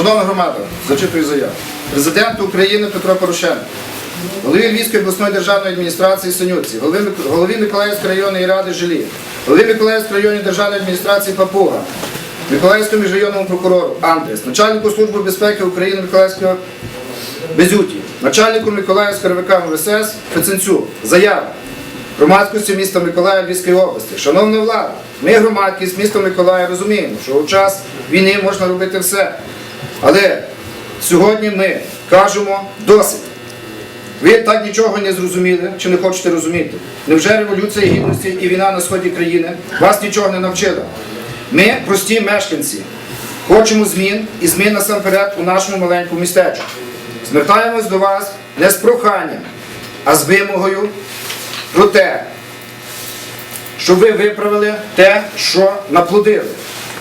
Шановна громада, зачитую заяву. Президенту України Петро Порошенко, голові Львівської обласної державної адміністрації Синюці, голові, Миколаївської районної ради Жилі, голові Миколаївської районної державної адміністрації Папуга, Миколаївському міжрайонному прокурору Андрес, начальнику Служби безпеки України Миколаївського Безюті, начальнику Миколаївського РВК МВС Феценцю. Заява громадськості міста Миколаїв Львівської області. Шановна влада, ми громадськість міста Миколаїв розуміємо, що у час війни можна робити все. Але сьогодні ми кажемо досить. Ви так нічого не зрозуміли чи не хочете розуміти. Невже революція гідності і війна на сході країни вас нічого не навчила? Ми прості мешканці. Хочемо змін і змін насамперед у нашому маленькому містечку. Звертаємось до вас не з проханням, а з вимогою про те, щоб ви виправили те, що наплодили.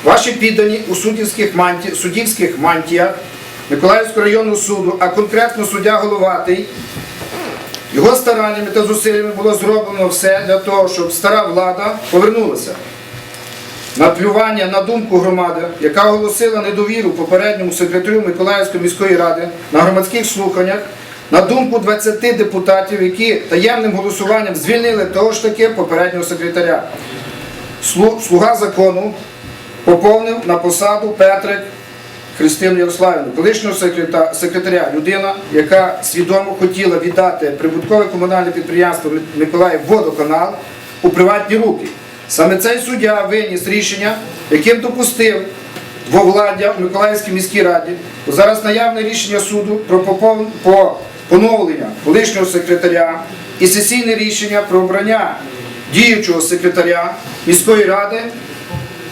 Ваші піддані у суддівських, манті... суддівських мантіях Миколаївського районного суду, а конкретно суддя Головатий, його стараннями та зусиллями було зроблено все для того, щоб стара влада повернулася. Наплювання на думку громади, яка оголосила недовіру попередньому секретарю Миколаївської міської ради на громадських слуханнях, на думку 20 депутатів, які таємним голосуванням звільнили того ж таки попереднього секретаря. Слуга закону поповнив на посаду Петрик Христину Ярославівну, колишнього секретаря, людина, яка свідомо хотіла віддати прибуткове комунальне підприємство Миколаїв водоканал у приватні руки. Саме цей суддя виніс рішення, яким допустив двовладдя в Миколаївській міській раді. Зараз наявне рішення суду про поновлення колишнього секретаря і сесійне рішення про обрання діючого секретаря міської ради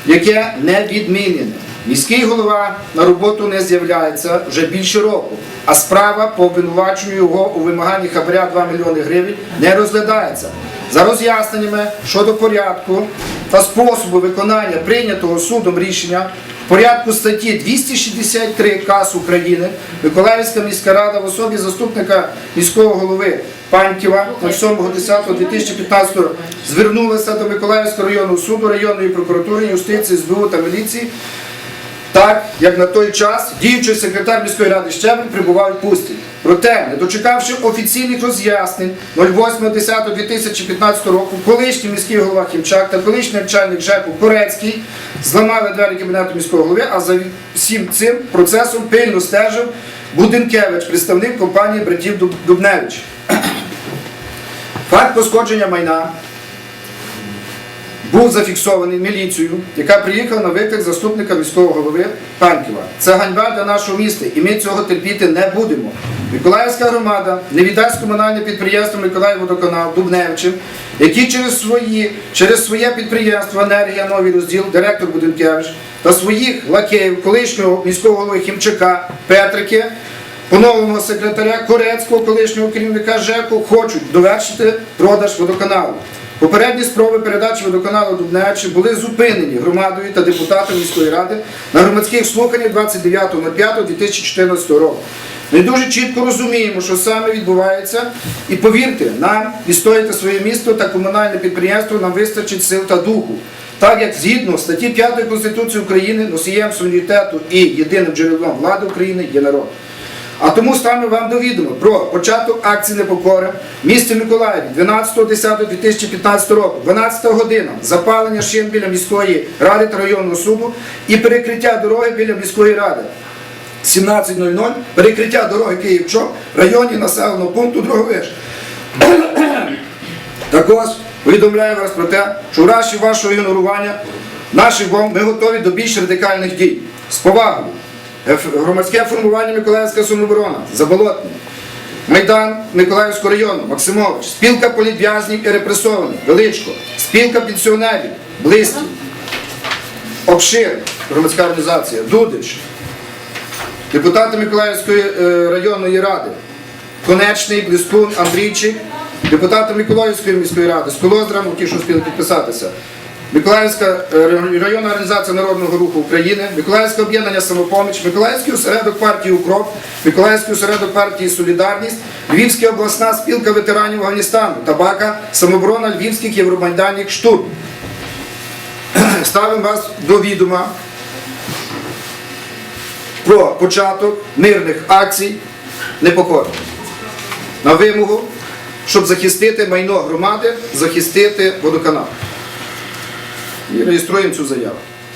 яке не відмінене. Міський голова на роботу не з'являється вже більше року, а справа по обвинуваченню його у вимаганні хабаря 2 мільйони гривень не розглядається. За роз'ясненнями щодо порядку та способу виконання прийнятого судом рішення порядку статті 263 КАС України Миколаївська міська рада в особі заступника міського голови Панківа на 7.10.2015 звернулася до Миколаївського районного суду, районної прокуратури, юстиції, СБУ та міліції, так як на той час діючий секретар міської ради Щебель прибував в відпустці. Проте, не дочекавши офіційних роз'яснень 08.10.2015 року, колишній міський голова Хімчак та колишній начальник ЖЕКу Корецький зламали двері кабінету міського голови, а за всім цим процесом пильно стежив Будинкевич, представник компанії братів Дубневич. Факт пошкодження майна був зафіксований міліцією, яка приїхала на виклик заступника міського голови Панківа. Це ганьба для нашого міста, і ми цього терпіти не будемо. Миколаївська громада не віддасть комунальне підприємство Миколаївводоканал Дубневичем, які через свої, через своє підприємство енергія новий розділ, директор Будинкевич та своїх лакеїв, колишнього міського голови Хімчака Петрики, поновленого секретаря Корецького, колишнього керівника ЖЕКу, хочуть довершити продаж водоканалу. Попередні спроби передачі водоканалу Дубневичі були зупинені громадою та депутатом міської ради на громадських слуханнях 29.05.2014 року. Ми дуже чітко розуміємо, що саме відбувається, і повірте, нам відстояти своє місто та комунальне підприємство нам вистачить сил та духу. Так як згідно статті 5 Конституції України носієм суверенітету і єдиним джерелом влади України є народ. А тому ставимо вам до відома про початок акції непокори в місті Миколаєві 12.10.2015 року, 12 година, запалення шин біля міської ради та районного суду і перекриття дороги біля міської ради. 17.00 перекриття дороги Київ-Чоп в районі населеного пункту Дроговиш. Також повідомляю вас про те, що в разі вашого ігнорування наших ми готові до більш радикальних дій. З повагою. Еф- Громадське формування Миколаївська самооборона, Заболотний, Майдан Миколаївського району, Максимович, спілка політв'язнів і репресованих, Величко, спілка пенсіонерів, Близький, Обшир, громадська організація, Дудич, депутати Миколаївської е, районної ради, Конечний, Блискун, Андрійчик, депутати Миколаївської міської ради, з Сколоздрам, ті, що встигли підписатися, Миколаївська е, районна організація Народного руху України, Миколаївське об'єднання самопоміч, Миколаївський осередок партії Укроп, Миколаївський осередок партії Солідарність, Львівська обласна спілка ветеранів Афганістану, Табака, самоборона Львівських євромайданів Штурм. Ставимо вас до відома про початок мирних акцій непокори на вимогу, щоб захистити майно громади, захистити водоканал. І реєструємо цю заяву.